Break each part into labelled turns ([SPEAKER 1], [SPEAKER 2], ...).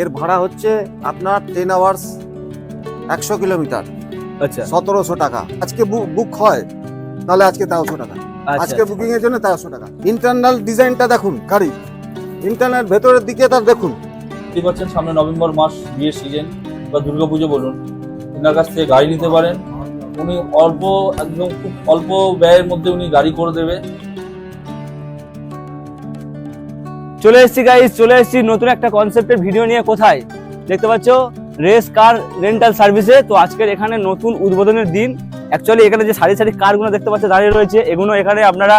[SPEAKER 1] এর ভাড়া হচ্ছে আপনার টেন আওয়ার্স একশো কিলোমিটার।
[SPEAKER 2] আচ্ছা।
[SPEAKER 1] সতেরোশো টাকা। আজকে বুক হয় তাহলে আজকে তেরোশো টাকা।
[SPEAKER 2] আচ্ছা।
[SPEAKER 1] আজকে বুকিং এর জন্য তেরোশো টাকা। ইন্টারনাল ডিজাইনটা দেখুন গাড়ি। ইন্টারনাল ভেতরের দিকে তার দেখুন।
[SPEAKER 3] দেখতে পাচ্ছেন সামনে নভেম্বর মাস বিয়ের সিজন বা দুর্গাপুজো বলুন। ওনার কাছ থেকে গাড়ি নিতে পারেন। উনি অল্প একদম খুব অল্প ব্যয়ের মধ্যে উনি গাড়ি করে দেবে।
[SPEAKER 2] চলে এসেছি গাইস চলে এসেছি। নতুন একটা কনসেপ্টের ভিডিও নিয়ে। কোথায়? দেখতে পাচ্ছ রেস কার রেন্টাল সার্ভিসে তো আজকের এখানে নতুন উদ্বোধনের দিন। অ্যাকচুয়ালি এখানে যে সারি সারি কারগুলো দেখতে পাচ্ছ, দাঁড়িয়ে রয়েছে, এগুলো এখানে আপনারা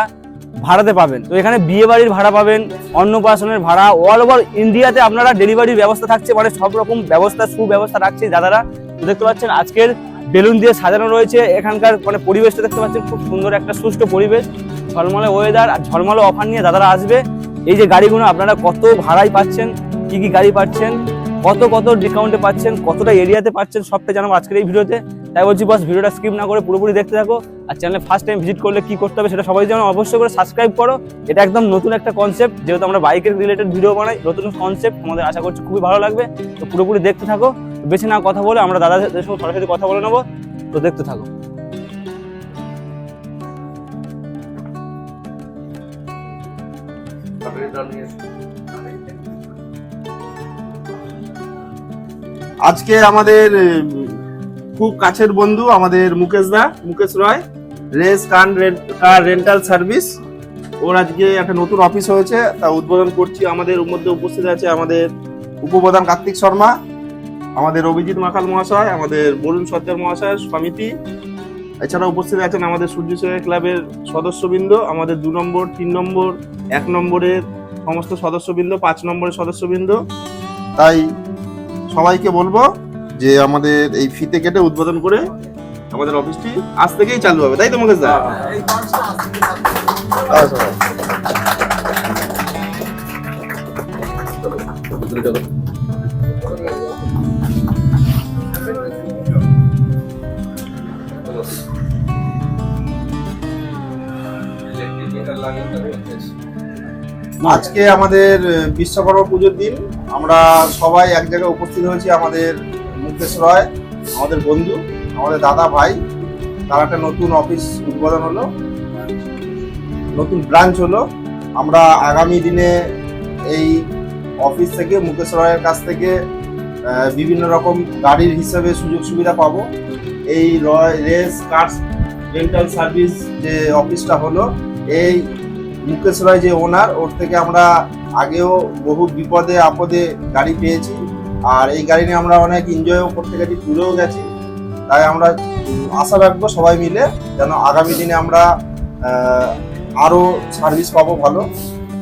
[SPEAKER 2] ভাড়াতে পাবেন। তো এখানে বিয়ে বাড়ির ভাড়া পাবেন, অন্নপ্রাশনের ভাড়া। অল ওভার ইন্ডিয়াতে আপনারা ডেলিভারির ব্যবস্থা থাকছে মানে সব রকম ব্যবস্থা, সুব্যবস্থা রাখছে দাদারা। তো দেখতে পাচ্ছেন, আজকের বেলুন দিয়ে সাজানো রয়েছে। এখানকার মানে পরিবেশটা দেখতে পাচ্ছেন, খুব সুন্দর একটা সুষ্ঠু পরিবেশ। ঝলমলে ওয়েদার আর ঝলমলে অফার নিয়ে দাদারা আসবে। এই যে গাড়িগুলো আপনারা কত ভাড়ায় পাচ্ছেন, কি কি গাড়ি পাচ্ছেন, কত কত ডিসকাউন্টে পাচ্ছেন, কতটা এরিয়াতে পাচ্ছেন, সবটা জানাব আজকের এই ভিডিওতে। তাই বলছি বস ভিডিওটা স্কিপ না করে পুরোপুরি দেখতে থাকো আর চ্যানেলে ফার্স্ট টাইম ভিজিট করলে কি করতে হবে সেটা সবাই যেন অবশ্যই করে সাবস্ক্রাইব করো। এটা একদম নতুন একটা কনসেপ্ট যেহেতু আমরা বাইকের রিলেটেড ভিডিও বানাই, নতুন কনসেপ্ট আমাদের আশা করছি খুবই ভালো লাগবে। তো পুরোপুরি দেখতে থাকো, বেশি না কথা বলে আমরা দাদাদের সঙ্গে সরাসরি কথা বলে নেব। তো দেখতে থাকো।
[SPEAKER 4] আজকে আমাদের খুব কাছের বন্ধু আমাদের মুকেশ দা, Mukesh Roy, race car car rental service. ওর আজকে একটা নতুন অফিস হয়েছে, তা উদ্বোধন করছি। আমাদের মধ্যে উপস্থিত আছে আমাদের উপপ্রধান কার্তিক শর্মা, আমাদের অভিজিৎ মাখাল মহাশয়, আমাদের বরুণ সর্দার মহাশয় সমিতি এছাড়া উপস্থিত আছেন আমাদের সূর্যসেবা ক্লাবের সদস্যবৃন্দ, আমাদের দু নম্বর, তিন নম্বর, এক নম্বরের সমস্ত সদস্যবৃন্দ, পাঁচ নম্বরের সদস্যবৃন্দ। তাই সবাইকে বলব যে আমাদের এই ফিতে কেটে উদ্বোধন করে আমাদের অফিসটি আজ থেকেই চালু হবে, তাই তো মুকেশ দা? আজকে আমাদের বিশ্বকর্মা পুজোর দিন। আমরা সবাই এক জায়গায় উপস্থিত হয়েছি, আমাদের মুকেশ রয়, আমাদের বন্ধু, আমাদের দাদা ভাই, তার একটা নতুন অফিস উদ্বোধন হলো, নতুন ব্রাঞ্চ হলো। আমরা আগামী দিনে এই অফিস থেকে, মুকেশ রয়ের কাছ থেকে বিভিন্ন রকম গাড়ির হিসেবে সুযোগ সুবিধা পাবো। এই Roy race, cars, rental service যে অফিসটা হলো, এই মুকেশ রয় যে ওনার, ওর থেকে আমরা আগেও বহু বিপদে, আপদে গাড়ি পেয়েছি। আর এই গাড়ি নিয়ে আমরা অনেক এনজয়ও করতে গেছি ট্যুরেও গেছি। তাই আমরা আশা রাখব সবাই মিলে যেন আগামী দিনে আমরা আরও সার্ভিস পাবো ভালো।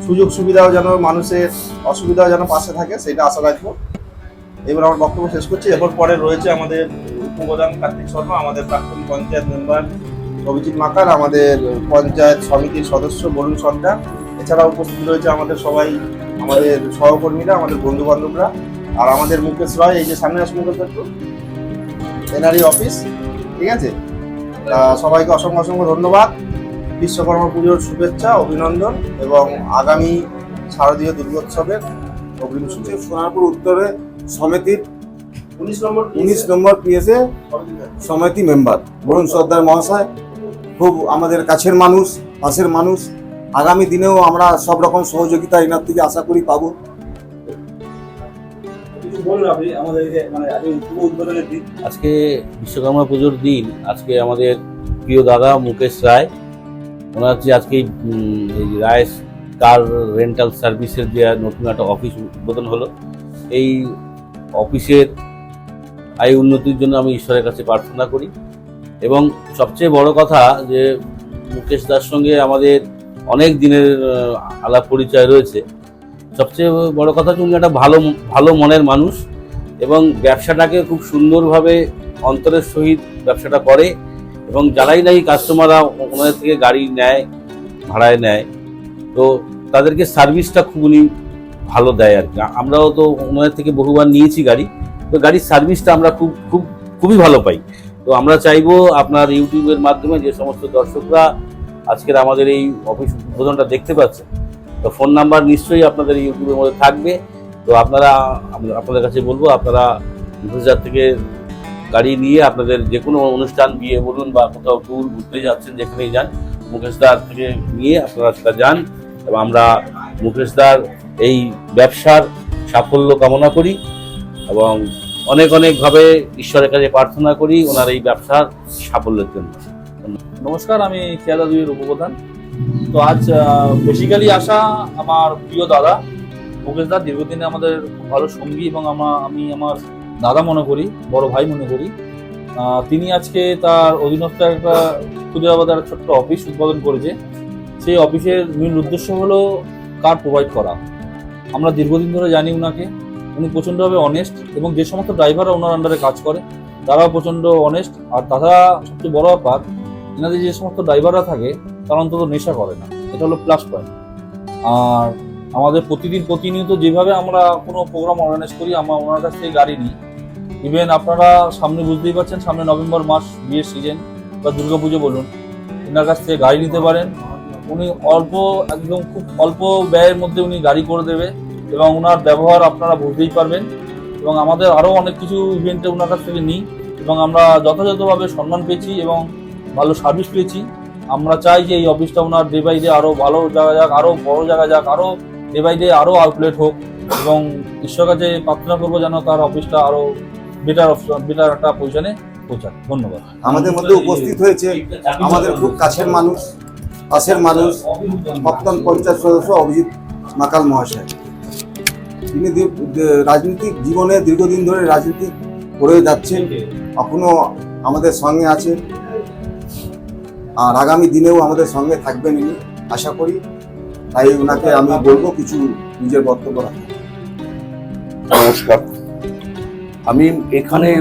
[SPEAKER 4] সুযোগ সুবিধাও যেন মানুষের অসুবিধাও যেন পাশে থাকে, সেটা আশা রাখব। এবার আমার বক্তব্য শেষ করছি। এরপর পরে রয়েছে আমাদের উপপ্রধান কার্তিক শর্মা, আমাদের প্রাক্তন পঞ্চায়েত মেম্বার অভিজিৎ মাকার আমাদের পঞ্চায়েত সমিতির সদস্য বরুণ সর্দার এছাড়া উপস্থিত রয়েছে আমাদের সবাই আমাদের সহকর্মীরা আমাদের বন্ধু বান্ধবরা আর আমাদের মুকেশ রয় এই যে সামনে আসুন একটু এনআরই অফিস ঠিক আছে? তা সবাইকে অসংখ্য অসংখ্য ধন্যবাদ। বিশ্বকর্মা পুজোর শুভেচ্ছা অভিনন্দন এবং আগামী শারদীয় দুর্গোৎসবের অগ্রিম শুভেচ্ছা।
[SPEAKER 1] সোনারপুর উত্তরে সমিতির
[SPEAKER 4] উনিশ নম্বর
[SPEAKER 1] উনিশ নম্বর পিএসএ সমিতি মেম্বার বরুণ সর্দার মহাশয়। খুব আমাদের কাছের মানুষ পাশের মানুষ। আগামী দিনেও আমরা সব রকম সহযোগিতা এনার থেকে আশা করি পাবো।
[SPEAKER 2] মানে আজকে শুভ উদ্বোধনের দিন।
[SPEAKER 3] আজকে বিশ্বকর্মা পুজোর দিন আজকে আমাদের প্রিয় দাদা মুকেশ রায়। ওনার যে আজকে রায় কার রেন্টাল সার্ভিসের যে নতুন একটা অফিস উদ্বোধন হলো এই অফিসের আয় উন্নতির জন্য আমি ঈশ্বরের কাছে প্রার্থনা করি। এবং সবচেয়ে বড় কথা যে মুকেশ দার সঙ্গে আমাদের অনেক দিনের আলাপ পরিচয় রয়েছে। সবচেয়ে বড় কথা হচ্ছে উনি একটা ভালো ভালো মনের মানুষ এবং ব্যবসাটাকে খুব সুন্দরভাবে অন্তরের সহিত ব্যবসাটা করে এবং যারাই নাই কাস্টমাররা ওনাদের থেকে গাড়ি নেয়, ভাড়ায় নেয়, তো তাদেরকে সার্ভিসটা খুব উনি ভালো দেয় আর কি। আমরাও তো ওনাদের থেকে বহুবার নিয়েছি গাড়ি, তো গাড়ির সার্ভিসটা আমরা খুব খুব, খুবই ভালো পাই। তো আমরা চাইব আপনার ইউটিউবের মাধ্যমে যে সমস্ত দর্শকরা আজকের আমাদের এই অফিস উদ্বোধনটা দেখতে পাচ্ছে, তো ফোন নাম্বার নিশ্চয়ই আপনাদের ইউটিউবের মধ্যে থাকবে। তো আপনারা আপনাদের কাছে বলব, আপনারা গুজরাট থেকে গাড়ি নিয়ে আপনাদের যে কোনো অনুষ্ঠান, বিয়ে বলুন বা কোথাও ট্যুর ঘুরতে যাচ্ছেন, যেখানেই যান মুকেশদার থেকে নিয়ে আপনারা সেটা যান এবং আমরা মুকেশদার এই ব্যবসার সাফল্য কামনা করি এবং অনেক অনেকভাবে ঈশ্বরের কাছে প্রার্থনা করি ওনার এই ব্যবসার সাফল্যের জন্য।
[SPEAKER 5] নমস্কার, আমি খেয়াদা উপপ্রধান। তো আজ বেসিক্যালি আসা আমার প্রিয় দাদা, মুকেশ দা, দীর্ঘদিনে আমাদের ভালো সঙ্গী এবং আমা, আমি আমার দাদা মনে করি, বড় ভাই মনে করি। তিনি আজকে তার অধীনস্থ একটা ক্ষুদিরাবাদের একটা ছোট্ট অফিস উদ্বোধন করেছে। সেই অফিসের মূল উদ্দেশ্য হলো, কার প্রোভাইড করা। আমরা দীর্ঘদিন ধরে জানি উনাকে। উনি প্রচণ্ডভাবে অনেস্ট এবং যে সমস্ত ড্রাইভাররা ওনার আন্ডারে কাজ করে, তারাও প্রচণ্ড অনেস্ট আর তাছাড়া সবচেয়ে বড় ব্যাপার, এনাদের যে সমস্ত ড্রাইভাররা থাকে, তারা অন্তত নেশা করে না। এটা হলো প্লাস পয়েন্ট আর আমাদের প্রতিদিন, প্রতিনিয়ত যেভাবে আমরা কোনো প্রোগ্রাম অর্গানাইজ করি, আমরা ওনার কাছ থেকে গাড়ি নিই। ইভেন আপনারা সামনে বুঝতেই পারছেন, সামনে নভেম্বর মাস, বিয়ের সিজন বা দুর্গাপুজো বলুন, এনার কাছ থেকে গাড়ি নিতে পারেন। উনি অল্প, একদম খুব অল্প ব্যয়ের মধ্যে উনি গাড়ি করে দেবে। এবং ওনার ব্যবহার আপনারা বুঝতেই পারবেন এবং আমাদের আরও অনেক কিছু ইভেন্টে ওনার কাছ থেকে নিই এবং আমরা যথাযথভাবে সম্মান পেয়েছি এবং ভালো সার্ভিস পেয়েছি। আমরা চাই যে এই অফিসটা ওনার ডে বাই ডে আরও ভালো জায়গা যাক, আরও বড় জায়গা যাক, আরও ডে বাই ডে আরও আউটলেট হোক এবং ঈশ্বর কাছে প্রার্থনা করব যেন তার অফিসটা আরও বেটার বেটার একটা পজিশনে পৌঁছায় ধন্যবাদ।
[SPEAKER 1] আমাদের মধ্যে উপস্থিত হয়েছে আমাদের খুব কাছের মানুষ, পাশের মানুষ প্রাক্তন পঞ্চায়েত সদস্য অভিজিৎ মাকাল মহাশয়। তিনি রাজনৈতিক জীবনে দীর্ঘদিন ধরে রাজনীতি করে যাচ্ছেন, এখনও আমাদের সঙ্গে আছেন। আর আগামী দিনেও আমাদের সঙ্গে থাকবেন ইনি, আশা করি। তাই ওনাকে আমি বলব কিছু নিজের বক্তব্য রাখতে।
[SPEAKER 6] নমস্কার। আমি এখানে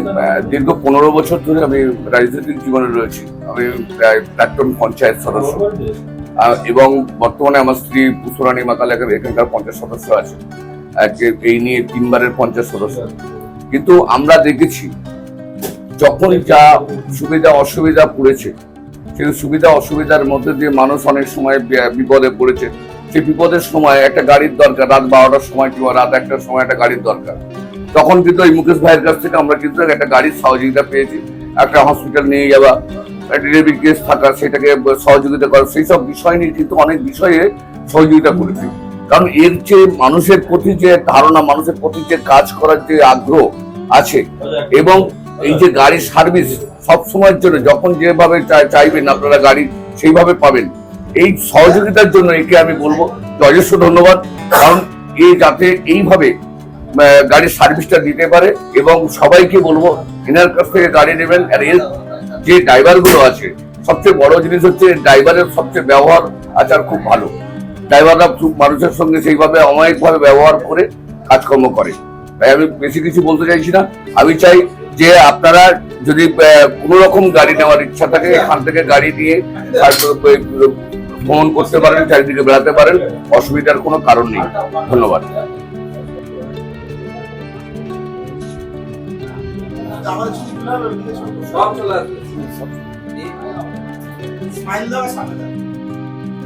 [SPEAKER 6] দীর্ঘ পনেরো বছর ধরে আমি রাজনৈতিক জীবনে রয়েছি। আমি প্রায় প্রাক্তন পঞ্চায়েত সদস্য। এবং বর্তমানে আমার স্ত্রী পুষ্পরানী এখানে- এখানকার পঞ্চায়েত সদস্য আছে। এই নিয়ে তিনবারের পঞ্চাশ সদস্য। কিন্তু আমরা দেখেছি, যখন যা সুবিধা অসুবিধা পড়েছে, সেই সুবিধা অসুবিধার মধ্যে দিয়ে মানুষ অনেক সময় বিপদে পড়েছে। সেই বিপদের সময় একটা গাড়ির দরকার, রাত বারোটার সময় কিংবা রাত একটার সময় একটা গাড়ির দরকার। তখন কিন্তু এই মুকেশ ভাইয়ের কাছ থেকে আমরা কিন্তু একটা গাড়ির সহযোগিতা পেয়েছি। একটা হসপিটাল নিয়ে যাওয়া, একটা ডেলিভারি কেস থাকা, সেটাকে সহযোগিতা করা, সেই সব বিষয় নিয়ে কিন্তু অনেক বিষয়ে সহযোগিতা করেছি। কারণ এর যে মানুষের প্রতি যে ধারণা, মানুষের প্রতি যে কাজ করার যে আগ্রহ আছে এবং এই যে গাড়ির সার্ভিস সব সময়ের জন্য, যখন যেভাবে চাইবেন আপনারা গাড়ি সেইভাবে পাবেন। এই সহযোগিতার জন্য একে আমি বলব যে অজস্র ধন্যবাদ। কারণ এ যাতে এইভাবে গাড়ির সার্ভিসটা দিতে পারে এবং সবাইকে বলব, এনার কাছ থেকে গাড়ি নেবেন। আর এর যে ড্রাইভারগুলো আছে, সবচেয়ে বড় জিনিস হচ্ছে, ড্রাইভারের সবচেয়ে ব্যবহার, আচার খুব ভালো। ড্রাইভাররা খুব মানুষের সঙ্গে সেইভাবে অমায়িকভাবে ব্যবহার করে কাজকর্ম করে। তাই আমি বেশি কিছু বলতে চাইছি না। আমি চাই যে আপনারা যদি কোনো রকম গাড়ি নেওয়ার ইচ্ছা থাকে এখান থেকে গাড়ি নিয়ে আর, ভ্রমণ করতে পারেন চারিদিকে বেড়াতে পারেন অসুবিধার কোনো কারণ নেই। ধন্যবাদ।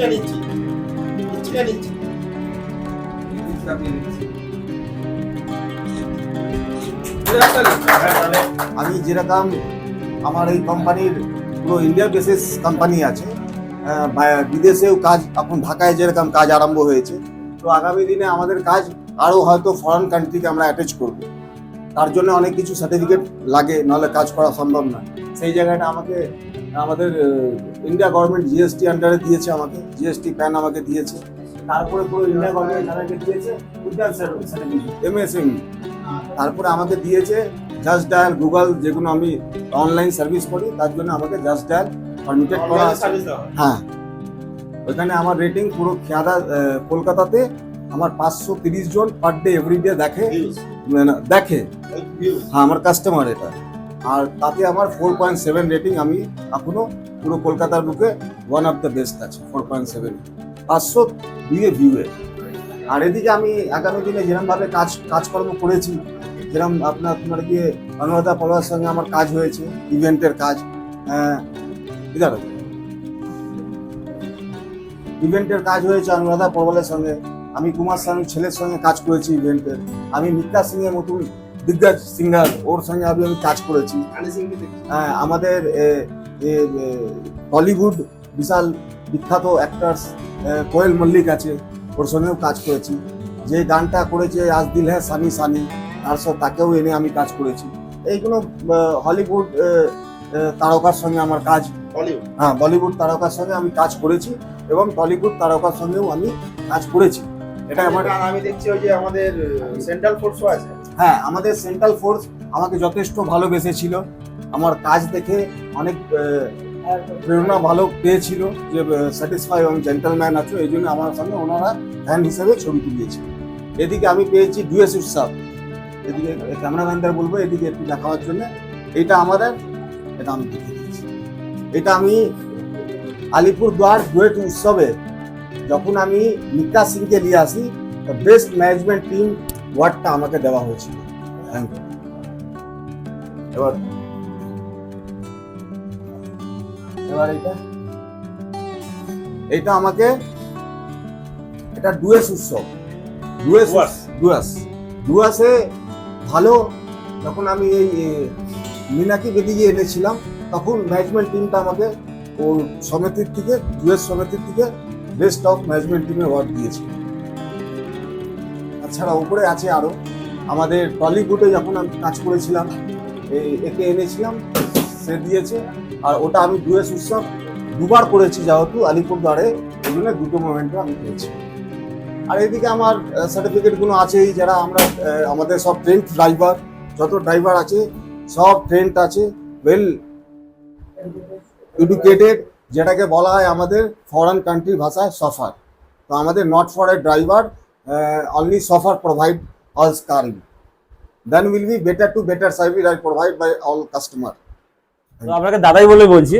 [SPEAKER 1] করো বন্ধু আমি যেরকম আমার এই কোম্পানির পুরো ইন্ডিয়া বেসিস কোম্পানি আছে বিদেশেও কাজ, এখন ঢাকায় যেরকম কাজ আরম্ভ হয়েছে, তো আগামী দিনে আমাদের কাজ আরও হয়তো ফরেন কান্ট্রিকে আমরা অ্যাটাচ করব। তার জন্য অনেক কিছু সার্টিফিকেট লাগে, নাহলে কাজ করা সম্ভব না সেই জায়গাটা আমাকে আমাদের ইন্ডিয়া গভর্নমেন্ট জিএসটি আন্ডারে দিয়েছে আমাকে জিএসটি প্যান আমাকে দিয়েছে। তারপরে পুরো ইন্ডিয়া গভর্নমেন্ট আমাকে দিয়েছে উদ্যান সার্টিফিকেট এমএসএমই তারপরে আমাকে দিয়েছে জাস্ট ডায়াল গুগল যেগুলো আমি অনলাইন সার্ভিস করি তার জন্য আমাকে জাস্ট ডায়াল পারমিটেড করা আছে।
[SPEAKER 4] হয়।
[SPEAKER 1] হ্যাঁ। ওইখানে আমার রেটিং পুরো খেয়াদা কলকাতাতে আমার পাঁচশো তিরিশ জন পার ডে এভরিডে দেখে মানে দেখে। হ্যাঁ আমার কাস্টমার এটা। আর তাতে আমার ফোর পয়েন্ট সেভেন রেটিং আমি এখনও পুরো কলকাতার বুকে ওয়ান অফ দ্য বেস্ট আছে ফোর পয়েন্ট সেভেন পাঁচশো দিয়ে ভিউয়ে আর এদিকে আমি আগামী দিনে যেরকমভাবে কাজ, কাজকর্ম করেছি যেরকম আপনার তোমার গিয়ে অনুরাধা পলোয়ার সঙ্গে আমার কাজ হয়েছে ইভেন্টের কাজ হ্যাঁ ইভেন্টের কাজ হয়েছে অনুরাধা পরবলের সঙ্গে। আমি কুমার শানুর ছেলের সঙ্গে কাজ করেছি ইভেন্টের আমি মিকা সিং এর মতন দিগ্গজ সিঙ্গার ওর সঙ্গে আমি আমি কাজ করেছি। হ্যাঁ, আমাদের টলিউড বিশাল বিখ্যাত অ্যাক্টার্স কোয়েল মল্লিক আছে ওর সঙ্গেও কাজ করেছি। যে গানটা করেছে আজ দিল হ্যাঁ সানি সানি তার সাথে তাকেও এনে আমি কাজ করেছি। এইগুলো হলিউড তারকার সঙ্গে আমার কাজ। হ্যাঁ বলিউড তারকার সঙ্গে আমি কাজ করেছি এবং টলিউড তারকার সঙ্গেও আমি কাজ করেছি। এটা আমার
[SPEAKER 4] আমি দেখছি ওই যে আমাদের সেন্ট্রাল ফোর্সও আছে।
[SPEAKER 1] হ্যাঁ আমাদের সেন্ট্রাল ফোর্স আমাকে যথেষ্ট ভালোবেসেছিল। আমার কাজ দেখে অনেক প্রেরণা ভালো পেয়েছিল যে স্যাটিসফাই এবং জেন্টেলম্যান আছো, এই জন্য আমার সঙ্গে ওনারা ফ্যান হিসেবে ছবি তুলিয়েছে এদিকে আমি পেয়েছি ডুয়েস উৎসব এদিকে ক্যামেরাম্যানদের বলব, এদিকে একটু দেখাবার জন্য। এটা আমাদের, এটা আমি দেখে দিয়েছি এটা আমি আলিপুরদুয়ার ডুয়েট উৎসবে যখন আমি মিকা সিংকে নিয়ে আসি বেস্ট ম্যানেজমেন্ট টিম ওয়ার্ডটা আমাকে দেওয়া হয়েছিল। থ্যাংক ইউ এবার এবার এটা এটা আমাকে এটা ডুয়েস উৎসব। ডুয়েস। ডুয়াস। ডুয়াসে। ভালো যখন আমি এই মিনাকি বেদিকে এনেছিলাম তখন ম্যানেজমেন্ট টিমটা আমাকে ও সমিতির থেকে ডুয়েস সমিতির থেকে বেস্ট অফ ম্যানেজমেন্ট টিমে অ্যাওয়ার্ড দিয়েছে তাছাড়া উপরে আছে আরও। আমাদের টলিউডে যখন আমি কাজ করেছিলাম, এই একে এনেছিলাম, সে দিয়েছে, আর ওটা আমি ডুয়েস উৎসব দুবার করেছি যেহেতু আলিপুরদুয়ারে ওই জন্য দুটো মোমেন্টে আমি পেয়েছি। আর এদিকে আমার সার্টিফিকেটগুলো আছেই, যারা আমরা আমাদের সব ট্রেন ড্রাইভার যত ড্রাইভার আছে, সব ট্রেন্ড আছে ওয়েল এডুকেটেড যেটাকে বলা হয় আমাদের ফরেন কান্ট্রি ভাষায় সফার। তো আমাদের not for a driver only chauffeur provide all caring then will be better to better service I provide by all customer
[SPEAKER 2] তো আপনাকে দাদাই বলে বলছি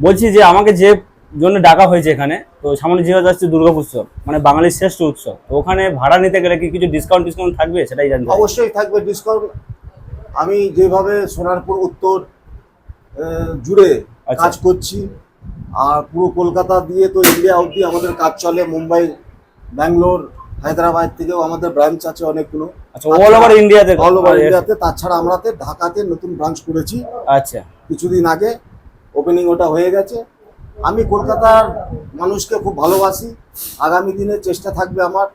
[SPEAKER 2] বলছি যে আমাকে যে জন্য ডাকা হয়েছে এখানে তো সামনে যেহেতু যাচ্ছে দুর্গা উৎসব মানে বাঙালির শ্রেষ্ঠ উৎসব তো ওখানে ভাড়া নিতে গেলে কি কিছু ডিসকাউন্ট ডিসকাউন্ট থাকবে সেটাই চাই।
[SPEAKER 1] অবশ্যই থাকবে ডিসকাউন্ট আমি যেভাবে সোনারপুর উত্তর জুড়ে
[SPEAKER 2] আচ্ছা।
[SPEAKER 1] কাজ করছি আর পুরো কলকাতা দিয়ে তো ইন্ডিয়া অবধি আমাদের কাজ চলে মুম্বাই ব্যাঙ্গালোর হায়দ্রাবাদ থেকেও আমাদের ব্রাঞ্চ আছে অনেকগুলো।
[SPEAKER 2] আচ্ছা অল ওভার ইন্ডিয়াতে
[SPEAKER 1] অল ওভার ইন্ডিয়াতে তাছাড়া আমরাতে ঢাকাতে নতুন ব্রাঞ্চ করেছি।
[SPEAKER 2] আচ্ছা।
[SPEAKER 1] কিছুদিন আগে ওপেনিং ওটা হয়ে গেছে। আমি কলকাতার মানুষকে খুব ভালোবাসি। আগামী দিনে চেষ্টা থাকবে আমার।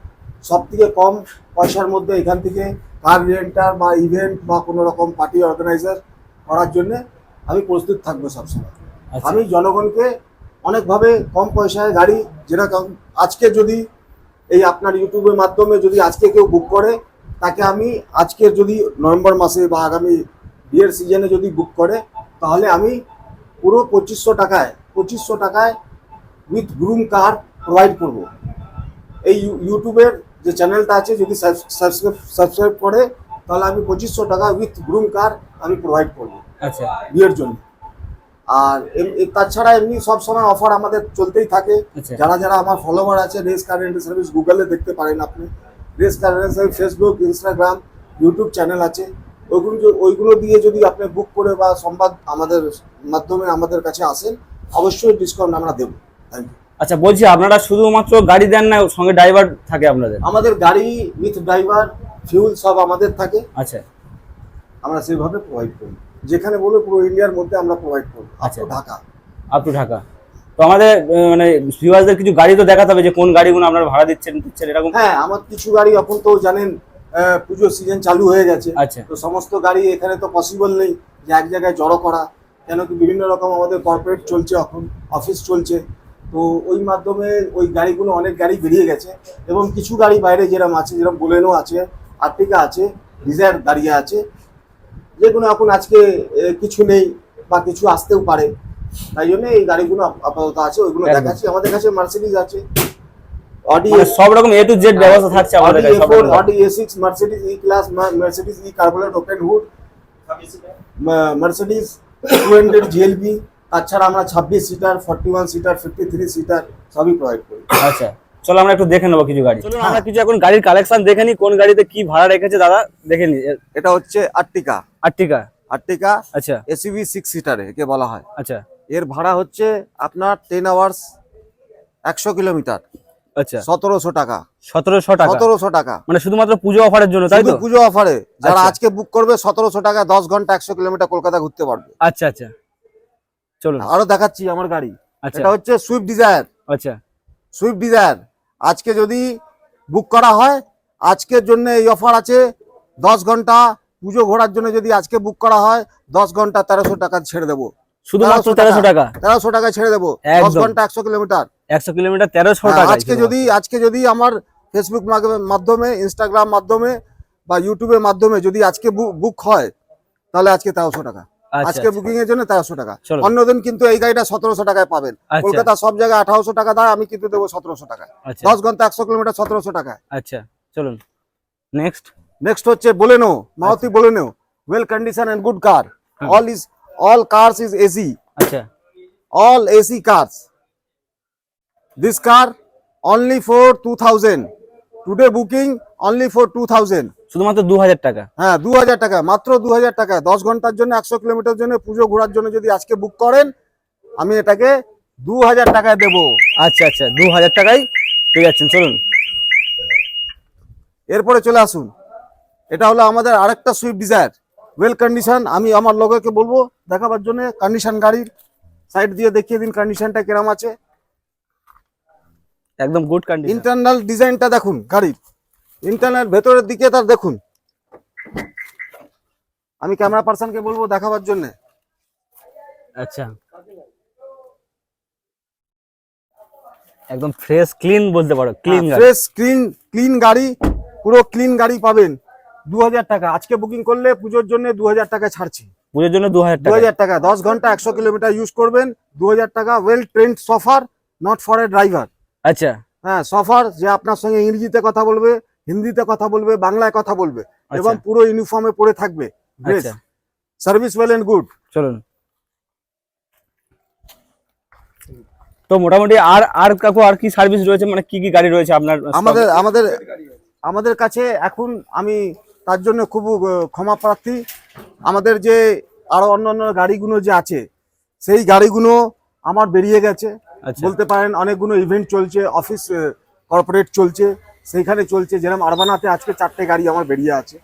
[SPEAKER 1] সব থেকে কম পয়সার মধ্যে এখান থেকে কার রেন্টার বা ইভেন্ট বা কোনো রকম পার্টি অর্গানাইজার করার জন্য আমি প্রস্তুত থাকব সবসময়।
[SPEAKER 2] আচ্ছা।
[SPEAKER 1] আমি জনগণকে অনেকভাবে কম পয়সায় গাড়ি যেরকম আজকে যদি এই আপনার ইউটিউবের মাধ্যমে যদি আজকে কেউ বুক করে তাকে আমি আজকের যদি নভেম্বর মাসে বা আগামী বিয়ের সিজনে যদি বুক করে তাহলে আমি পুরো পঁচিশশো টাকায় পঁচিশশো টাকায় উইথ গ্রুম কার প্রোভাইড করব। এই ইউ- ইউটিউবের যে চ্যানেলটা আছে যদি সাবস্ক্রাইব সাবস্ক্রাইব করে তাহলে আমি পঁচিশশো টাকা উইথ গ্রুম কার আমি প্রোভাইড করব।
[SPEAKER 2] আচ্ছা।
[SPEAKER 1] বিয়ের জন্য। আর তাছাড়া এমনি সব সময় অফার আমাদের চলতেই থাকে।
[SPEAKER 2] আচ্ছা।
[SPEAKER 1] যারা যারা আমার ফলোয়ার আছে রেস কার রেন্টাল সার্ভিস গুগলে দেখতে পারেন আপনি। Race car rental service Facebook Instagram YouTube channel আছে। ওইগুলো ওইগুলো দিয়ে যদি আপনি বুক করে বা সংবাদ আমাদের মাধ্যমে আমাদের কাছে আসেন অবশ্যই ডিসকাউন্ট আমরা দেবো। থ্যাংক ইউ
[SPEAKER 2] আচ্ছা বলছি আপনারা শুধুমাত্র গাড়ি দেন না সঙ্গে ড্রাইভার থাকে আপনাদের?
[SPEAKER 1] আমাদের গাড়ি উইথ ড্রাইভার ফিউল সব আমাদের থাকে।
[SPEAKER 2] আচ্ছা।
[SPEAKER 1] আমরা সেইভাবে প্রোভাইড করি। যেখানে বলব পুরো ইন্ডিয়ার মধ্যে আমরা প্রোভাইড করব
[SPEAKER 2] আচ্ছা।
[SPEAKER 1] ঢাকা।
[SPEAKER 2] Up to Dhaka. তো আমাদের মানে ভিউয়ার্সদের কিছু গাড়ি তো দেখাতে হবে যে কোন গাড়িগুলো আপনারা ভাড়া দিচ্ছেন দিচ্ছেন এরকম?
[SPEAKER 1] হ্যাঁ আমার কিছু গাড়ি এখন তো জানেন পুজোর সিজন চালু হয়ে গেছে।
[SPEAKER 2] আচ্ছা।
[SPEAKER 1] তো সমস্ত গাড়ি এখানে তো পসিবল নেই যে এক জায়গায় জড়ো করা কেন কি বিভিন্ন রকম আমাদের কর্পোরেট চলছে এখন অফিস চলছে। তো ওই মাধ্যমে ওই গাড়িগুলো অনেক গাড়ি বেরিয়ে গেছে এবং কিছু গাড়ি বাইরে যেরকম আছে যেরকম বোলেনো আছে আর্টিকা আছে ডিজায়ার দাঁড়িয়ে আছে। যেগুলো এখন আজকে কিছু নেই বা কিছু আসতেও পারে। তাই জন্য এই গাড়িগুলো আপাতত আছে ওইগুলো। দেখাচ্ছি। আমাদের কাছে মার্সিডিজ আছে। অডি
[SPEAKER 2] মানে সব রকম এ টু জেড ব্যবস্থা থাকছে আমাদের কাছে সব।
[SPEAKER 1] Audi A6 Mercedes E class Mercedes E cabriolet open hood Mercedes 200 GLB তাছাড়া আমরা 26 সিটার 41 সিটার 53 সিটার সবই প্রোভাইড করি।
[SPEAKER 2] আচ্ছা। চলো আমরা একটু দেখে নেব কিছু গাড়ি। চলো আমরা কিছু এখন গাড়ির কালেকশন দেখে নিই কোন গাড়িতে কি ভাড়া রেখেছে দাদা দেখে নি
[SPEAKER 1] এটা হচ্ছে আর্টিকা
[SPEAKER 2] আর্টিকা
[SPEAKER 1] আর্টিকা
[SPEAKER 2] আচ্ছা।
[SPEAKER 1] এসইভি সিক্স সিটারে একে বলা হয়।
[SPEAKER 2] আচ্ছা।
[SPEAKER 1] এর ভাড়া হচ্ছে আপনার টেন আওয়ার্স একশো কিলোমিটার
[SPEAKER 2] আচ্ছা।
[SPEAKER 1] সতেরোশো টাকা।
[SPEAKER 2] সতেরোশো টাকা?
[SPEAKER 1] সতেরোশো টাকা।
[SPEAKER 2] মানে শুধুমাত্র পুজো অফারের জন্য তাই তো?
[SPEAKER 1] পুজো অফারে। যারা
[SPEAKER 2] আচ্ছা।
[SPEAKER 1] আজকে বুক করবে সতেরোশো টাকা দশ ঘণ্টা একশো কিলোমিটার কলকাতা ঘুরতে পারবে।
[SPEAKER 2] আচ্ছা আচ্ছা। চলুন।
[SPEAKER 1] আরও দেখাচ্ছি আমার গাড়ি।
[SPEAKER 2] আচ্ছা।
[SPEAKER 1] এটা হচ্ছে সুইফট ডিজায়ার
[SPEAKER 2] আচ্ছা।
[SPEAKER 1] Swift Dzire. আজকে যদি বুক করা হয় আজকের জন্য এই অফার আছে দশ ঘণ্টা পুজো ঘোরার জন্য যদি আজকে বুক করা হয় দশ ঘণ্টা তেরোশো টাকা ছেড়ে দেবো।
[SPEAKER 2] শুধুমাত্র তেরোশো টাকা
[SPEAKER 1] তেরোশো টাকা? ছেড়ে দেবো। দশ ঘণ্টা একশো কিলোমিটার।
[SPEAKER 2] একশো কিলোমিটার তেরোশো
[SPEAKER 1] হ্যাঁ,
[SPEAKER 2] টাকা
[SPEAKER 1] আজকে যদি আজকে যদি আমার ফেসবুক মাধ্যমে ইনস্টাগ্রাম মাধ্যমে বা ইউটিউবের মাধ্যমে যদি আজকে বুক হয় তাহলে আজকে তেরোশো টাকা। আজকে বুকিং এর জন্য তেরোশো টাকা। অন্যদিন কিন্তু এই গাড়িটা সতেরোশো টাকায় পাবেন।
[SPEAKER 2] আচ্ছা।
[SPEAKER 1] কলকাতা সব জায়গায় আঠারোশো টাকা দেয় আমি কিন্তু দেবো সতেরোশো টাকা
[SPEAKER 2] আচ্ছা।
[SPEAKER 1] দশ ঘণ্টা একশো কিলোমিটার সতেরোশো টাকায়।
[SPEAKER 2] আচ্ছা চলুন। নেক্সট
[SPEAKER 1] নেক্সট হচ্ছে Baleno Maruti Baleno well condition and good
[SPEAKER 2] car.
[SPEAKER 1] All is all cars is AC
[SPEAKER 2] আচ্ছা।
[SPEAKER 1] All AC cars. This car only for 2000. Booking only only to 2000.
[SPEAKER 2] শুধুমাত্র দু হাজার টাকা?
[SPEAKER 1] হ্যাঁ দু হাজার টাকা মাত্র দু হাজার টাকা। দশ ঘণ্টার জন্য একশো কিলোমিটার জন্য পুজো ঘোরার জন্য যদি আজকে বুক করেন আমি এটাকে দু হাজার টাকায় দেবো।
[SPEAKER 2] আচ্ছা আচ্ছা দু হাজার টাকায় পেয়ে যাচ্ছেন। চলুন।
[SPEAKER 1] এরপরে চলে আসুন। এটা হলো আমাদের আরেকটা সুইফট ডিজায়ার ওয়েল কন্ডিশন আমি আমার লোককে বলব দেখাবার জন্য কন্ডিশন গাড়ির সাইড দিয়ে দেখিয়ে দিন কন্ডিশনটা কিরম আছে।
[SPEAKER 2] একদম গুড কন্ডিশন
[SPEAKER 1] ইন্টারনাল ডিজাইনটা দেখুন গাড়ির। ইন্টারনাল ভেতরের দিকে তার দেখুন। আমি ক্যামেরা পার্সনকে বলব দেখাবার জন্য।
[SPEAKER 2] আচ্ছা। একদম ফ্রেশ ক্লিন বলতে পারো ক্লিন
[SPEAKER 1] ফ্রেশ ক্লিন ক্লিন গাড়ি পুরো ক্লিন গাড়ি পাবেন। দু হাজার টাকা। আজকে বুকিং করলে পুজোর জন্য দু হাজার টাকা ছাড়ছি।
[SPEAKER 2] পুজোর জন্য দু হাজার
[SPEAKER 1] দু
[SPEAKER 2] টাকা।
[SPEAKER 1] হাজার টাকা। দশ ঘণ্টা একশো কিলোমিটার ইউজ করবেন। দু হাজার টাকা well trained chauffeur not for a driver
[SPEAKER 2] আচ্ছা।
[SPEAKER 1] হ্যাঁ সফার যে আপনার সঙ্গে ইংরেজিতে কথা বলবে হিন্দিতে কথা বলবে বাংলায় কথা বলবে এবং
[SPEAKER 2] আচ্ছা
[SPEAKER 1] পুরো ইউনিফর্মে পরে থাকবে। সার্ভিস ওয়েল এন্ড গুড
[SPEAKER 2] চলুন। তো মোটামুটি আর আর কাকু আর কি সার্ভিস রয়েছে? মানে কি কি গাড়ি রয়েছে আপনার
[SPEAKER 1] আমাদের আমাদের আমাদের কাছে এখন আমি তার জন্য খুব ক্ষমা প্রার্থী। আমাদের যে আরও অন্যান্য গাড়িগুলো যে আছে সেই গাড়িগুলো আমার বেরিয়ে গেছে। বলতে পারেন অনেকগুলো ইভেন্ট চলছে অফিস কর্পোরেট চলছে, সেইখানে চলছে। যেরকম আরবানাতে আজকে চারটে গাড়ি আমার বেরিয়ে আছে।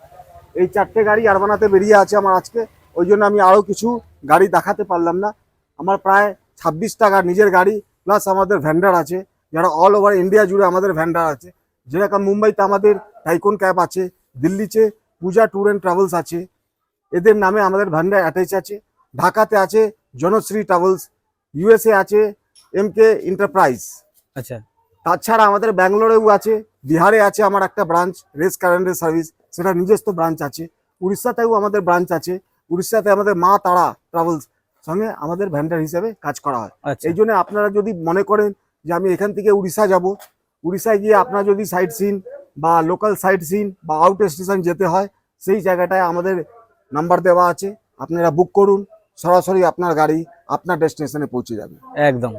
[SPEAKER 1] এই চারটে গাড়ি আরবানাতে বেরিয়ে আছে আমার আজকে। ওই জন্য আমি আরও কিছু গাড়ি দেখাতে পারলাম না। আমার প্রায় ছাব্বিশ টাকার নিজের গাড়ি প্লাস আমাদের ভ্যান্ডার আছে, যারা অল ওভার ইন্ডিয়া জুড়ে আমাদের ভ্যান্ডার আছে। যেরকম মুম্বাইতে আমাদের টাইকন ক্যাব আছে, দিল্লিতে পূজা ট্যুর অ্যান্ড ট্রাভেলস আছে। এদের নামে আমাদের ভ্যান্ডার অ্যাটাচ আছে। ঢাকাতে আছে জনশ্রী ট্রাভেলস ইউএসএ আছে এম কে এন্টারপ্রাইজ
[SPEAKER 2] আচ্ছা।
[SPEAKER 1] তাছাড়া আমাদের ব্যাঙ্গালোরেও আছে বিহারে আছে আমার একটা ব্রাঞ্চ রেস কারেন্টের সার্ভিস সেটা নিজস্ব ব্রাঞ্চ আছে। উড়িষ্যাতেও আমাদের ব্রাঞ্চ আছে উড়িষ্যাতে আমাদের মা তারা ট্রাভেলস সঙ্গে আমাদের ভ্যান্ডার হিসেবে কাজ করা হয়।
[SPEAKER 2] আচ্ছা।
[SPEAKER 1] এই জন্য আপনারা যদি মনে করেন যে আমি এখান থেকে উড়িষ্যা যাব উড়িষ্যায় গিয়ে আপনার যদি সাইট সিন বা লোকাল সাইট সিন বা আউট স্টেশন যেতে হয় সেই জায়গাটায় আমাদের নাম্বার দেওয়া আছে। আপনারা বুক করুন সরাসরি আপনার গাড়ি আপনার ডেস্টিনেশনে পৌঁছে যাবে।
[SPEAKER 2] একদম।